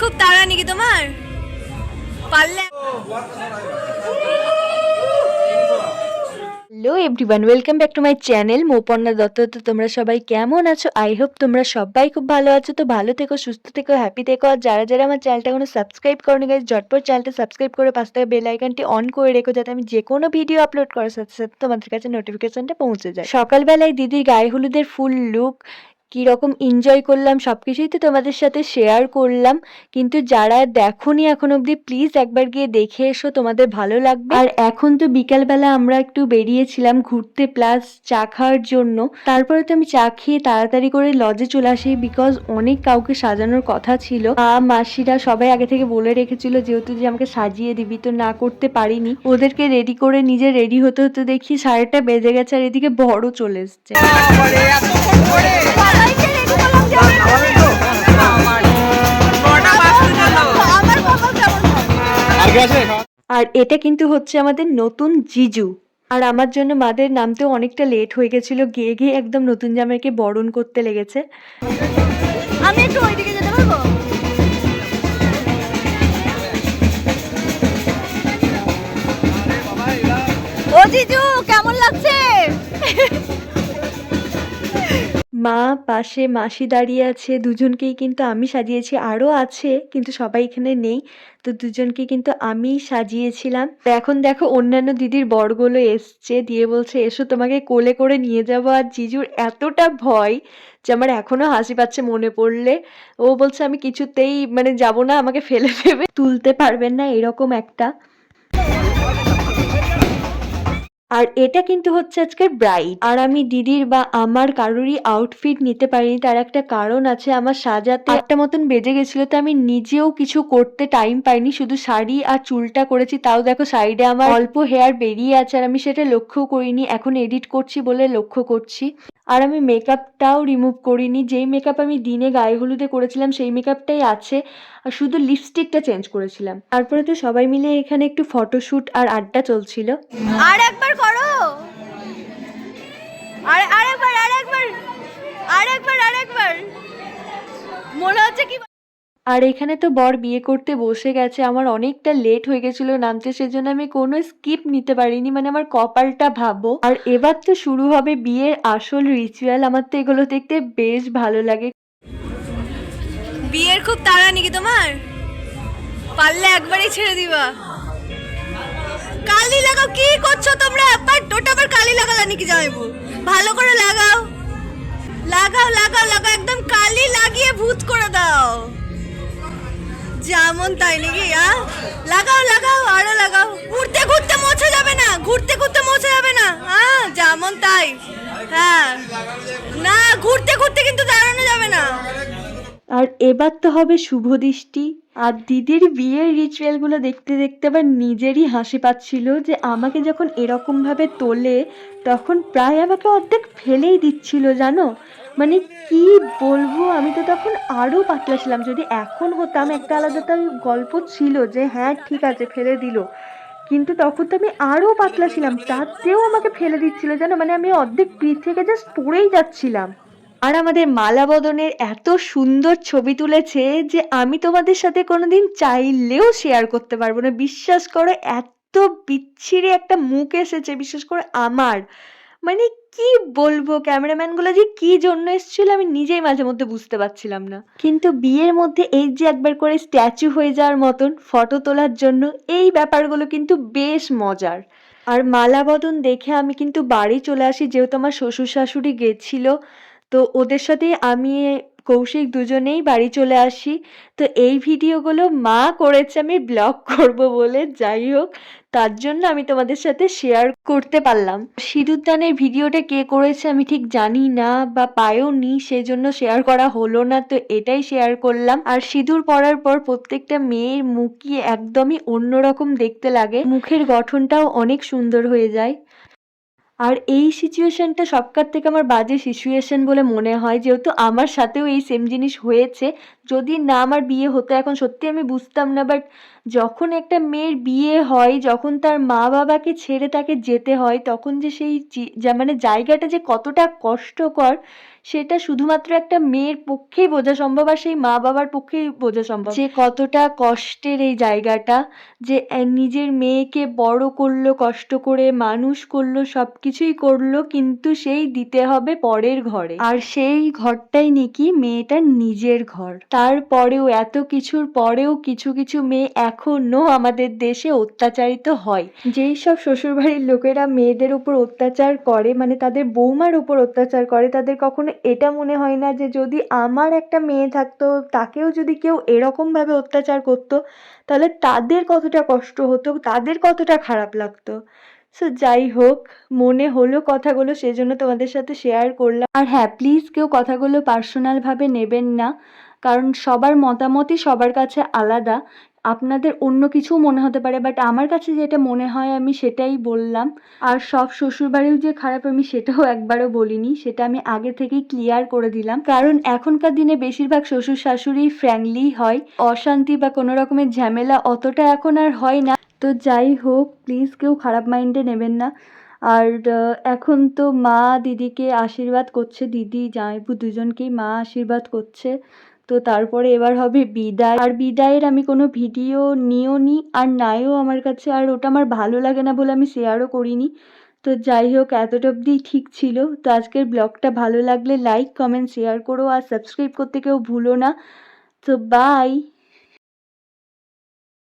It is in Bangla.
খুব তাড়া নাকি তোমার? পারলে hello everyone welcome back to my channel Moparna Dutta তো তোমরা সবাই কেমন আছো? আই হোপ তোমরা সবাই খুব ভালো আছো। তো ভালো থেকো, সুস্থ থেকো হ্যাপি থেকো। আর যারা যারা আমার চ্যানেলটা এখনও সাবস্ক্রাইব করনি গাইজ ঝটপট চ্যানেলটা সাবস্ক্রাইব করে পাশ থেকে বেল আইকনটি অন করে রেখো, যাতে আমি যে কোনো ভিডিও আপলোড করার সাথে সাথে তোমাদের কাছে নোটিফিকেশনটা পৌঁছে যায়। সকালবেলায় দিদির গায়ে হলুদের ফুল লুক কীরকম এনজয় করলাম সব কিছুই তো তোমাদের সাথে শেয়ার করলাম। কিন্তু যারা দেখোনি এখন অবধি প্লিজ একবার গিয়ে দেখে এসো, তোমাদের ভালো লাগবে। আর এখন তো বিকালবেলা আমরা একটু বেরিয়েছিলাম ঘুরতে প্লাস চা খাওয়ার জন্য। তারপরে তো আমি চা খেয়ে তাড়াতাড়ি করে লজে চলে আসি বিকজ অনেক কাউকে সাজানোর কথা ছিল। মা, মাসিরা সবাই আগে থেকে বলে রেখেছিল যেহেতু যে আমাকে সাজিয়ে দিবি, তো না করতে পারিনি। ওদেরকে রেডি করে নিজে রেডি হতে হতে দেখি সাড়েটা বেজে গেছে আর এদিকে বড় চলে এসছে। আর এটা কিন্তু হচ্ছে আমাদের নতুন জিজু। আর আমার জন্য মাদের নামতেও অনেকটা লেট হয়ে গেছিল, গিয়ে গিয়ে একদম নতুন জামাইকে বরণ করতে লেগেছে। আমি একটু ওইদিকে মা পাশে মাসি দাঁড়িয়ে আছে, দুজনকেই কিন্তু আমি সাজিয়েছি। আরও আছে, কিন্তু সবাই এখানে নেই। তো দুজনকে কিন্তু আমি সাজিয়েছিলাম। তো এখন দেখো অন্যান্য দিদির বরগুলো এসছে, দিয়ে বলছে, এসো তোমাকে কোলে করে নিয়ে যাব। আর জিজুর এতটা ভয় যে আমার এখনও হাসি পাচ্ছে মনে পড়লে। ও বলছে, আমি কিছুতেই মানে যাব না, আমাকে ফেলে দেবে। তুলতে পারবেন না এরকম একটা আর এটা কিন্তু হচ্ছে আজকের ব্রাইড আর আমি দিদির বা আমার কারোরই আউটফিট নিতে পারিনি, তার একটা কারণ আছে, আমার সাজাতে একটা মতন বেজে গেছিল, তো আমি নিজেও কিছু করতে টাইম পাইনি, শুধু শাড়ি আর চুলটা করেছি, তাও দেখো সাইডে আমার অল্প হেয়ার বেরিয়ে আছে, আর আমি সেটা লক্ষ্য করিনি, এখন এডিট করছি বলে লক্ষ্য করছি। আর আমি মেকআপটাও রিমুভ করিনি। যেই মেকআপ আমি দিনে গায়ে হলুদে করেছিলাম, সেই মেকআপটাই আছে। আর শুধু লিপস্টিকটা চেঞ্জ করেছিলাম। তারপরে তো সবাই মিলে এখানে একটু ফটোশ্যুট আর আড্ডা চলছিল। আর একবার করো! আর আরেকবার আরেকবার আরেকবার আরেকবার মনে হচ্ছে কি আর এখানে তো বর বিয়ে করতে বসে গেছে, আমার অনেকটা লেট হয়ে গেছিল নামতে, সেজন্য আমি কোনো স্কিপ নিতে পারিনি মানে আমার কপালটা ভাবো। আর এবার তো শুরু হবে বিয়ের আসল রিচুয়াল আমার তো এগুলো দেখতে বেশ ভালো লাগে। বিয়ের খুব তাড়া নাকি তোমার? পারলে একবারই ছেড়ে দিবা। কালি লাগাও, কি করছ তোমরা? আবার ওটা আবার কালি লাগালা নাকি যাইবো? ভালো করে লাগাও। লাগাও লাগাও লাগাও, একদম কালি লাগিয়ে ভূত করে দাও। যেমন তাই নাকি লাগাও লাগাও, আরও লাগাও। ঘুরতে ঘুরতে মোছা যাবে না, ঘুরতে ঘুরতে মোছা যাবে না হ্যাঁ যেমন তাই হ্যাঁ। না, ঘুরতে ঘুরতে কিন্তু দাঁড়ানো যাবে না। আর এবার তো হবে শুভ দৃষ্টি। আর দিদির বিয়ের রিচুয়ালগুলো দেখতে দেখতে আবার নিজেরই হাসি পাচ্ছিল যে আমাকে যখন এরকম ভাবে তোলে, তখন প্রায় আমাকে অর্ধেক ফেলেই দিচ্ছিল, জানো? মানে কি বলব, আমি তো তখন আরও পাতলা ছিলাম। যদি এখন হতাম, একটা আলাদা তার গল্প ছিল যে হ্যাঁ ঠিক আছে, ফেলে দিল। কিন্তু তখন তো আমি আরও পাতলা ছিলাম তাতেও আমাকে ফেলে দিচ্ছিল, জানো? মানে আমি অর্ধেক পিঠ থেকে জাস্ট পড়েই যাচ্ছিলাম। আর আমাদের মালা বদনের এত সুন্দর ছবি তুলেছে যে আমি তোমাদের সাথে কোনোদিন চাইলেও শেয়ার করতে পারব না। বিশ্বাস করো, এত বিচ্ছিরি একটা মুখ এসেছে বিশেষ করে আমার। মানে কি বলব ক্যামেরাম্যানগুলো যে কি জন্য এসেছিল আমি নিজেই মাঝে মধ্যে বুঝতে পারছিলাম না। কিন্তু বিয়ের মধ্যে এই যে একবার করে স্ট্যাচু হয়ে যাওয়ার মতন ফটো তোলার জন্য এই ব্যাপারগুলো কিন্তু বেশ মজার। আর মালা বদন দেখে আমি কিন্তু বাড়ি চলে আসি, যেহেতু আমার শ্বশুর শাশুড়ি গেছিল। তো ওদের সাথে আমি, কৌশিক দুজনেই বাড়ি চলে আসি। তো এই ভিডিওগুলো মা করেছে আমি ব্লগ করব বলে, যাই হোক, তার জন্য আমি তোমাদের সাথে শেয়ার করতে পারলাম। সিঁদুরদানের ভিডিওটা কে করেছে আমি ঠিক জানি না বা পায়ও নি সেই জন্য শেয়ার করা হলো না, তো এটাই শেয়ার করলাম। আর সিঁদুর পরার পর প্রত্যেকটা মেয়ের মুখই একদমই অন্যরকম দেখতে লাগে। মুখের গঠনটাও অনেক সুন্দর হয়ে যায়। আর এই সিচুয়েশনটা সবকার থেকে আমার বাজে সিচুয়েশন বলে মনে হয়, যেহেতু আমার সাথেও এই সেম জিনিস হয়েছে। যদি না আমার বিয়ে হতো, এখন সত্যি আমি বুঝতাম না বাট যখন একটা মেয়ের বিয়ে হয়, যখন তার মা বাবাকে ছেড়ে তাকে যেতে হয়, তখন যে সেই মানে জায়গাটা যে কতটা কষ্টকর, সেটা শুধুমাত্র একটা মেয়ের পক্ষেই বোঝা সম্ভব আর সেই মা বাবার পক্ষেই বোঝা সম্ভব। যে কতটা কষ্টের এই জায়গাটা, যে নিজের মেয়েকে বড় করল, কষ্ট করে মানুষ করল, সবকিছুই করল, কিন্তু সেই দিতে হবে পরের ঘরে। আর সেই ঘরটাই নাকি মেয়েটার নিজের ঘর। তারপরেও, এত কিছুর পরেও কিছু কিছু মেয়ে এখনও আমাদের দেশে অত্যাচারিত হয়। যেই সব শ্বশুরবাড়ির লোকেরা মেয়েদের উপর অত্যাচার করে মানে তাদের বৌমার উপর অত্যাচার করে, তাদের কখনো এটা মনে হয় না যে যদি আমার একটা মেয়ে থাকতো, তাকেও যদি কেউ এরকম ভাবে অত্যাচার করতো, তাহলে তাদের কতটা কষ্ট হতো, তাদের কতটা খারাপ লাগতো। সো যাই হোক, মনে হলো কথাগুলো, সেজন্য তোমাদের সাথে শেয়ার করলাম। আর হ্যাঁ প্লিজ কেউ কথাগুলো পার্সোনালভাবে নেবেন না, কারণ সবার মতামতই সবার কাছে আলাদা। আপনাদের অন্য কিছু মনে হতে পারে বাট আমার কাছে যেটা মনে হয় আমি সেটাই বললাম। আর সব শ্বশুরবাড়িও যে খারাপ আমি সেটাও একবারও বলিনি, সেটা আমি আগে থেকেই ক্লিয়ার করে দিলাম। কারণ এখনকার দিনে বেশিরভাগ শ্বশুর শাশুড়ি ফ্র্যাঙ্কলি হয়, অশান্তি বা কোনো রকমের ঝামেলা অতটা এখন আর হয় না। তো যাই হোক প্লিজ কেউ খারাপ মাইন্ডে নেবেন না। আর এখন তো মা দিদিকে আশীর্বাদ করছে, দিদি জামাইবু দুজনকেই মা আশীর্বাদ করছে। তো তারপরে এবার হবে বিদায়। আর বিদায়ের আমি কোনো ভিডিও নিও নি, আর নাইও আমার কাছে, আর ওটা আমার ভালো লাগে না বলে আমি শেয়ারও করিনি। তো যাই হোক, এতটা অবধি ঠিক ছিল। তো আজকের ব্লগটা ভালো লাগলে লাইক কমেন্ট শেয়ার করো, আর সাবস্ক্রাইব করতে কেউ ভুলো না। তো বাই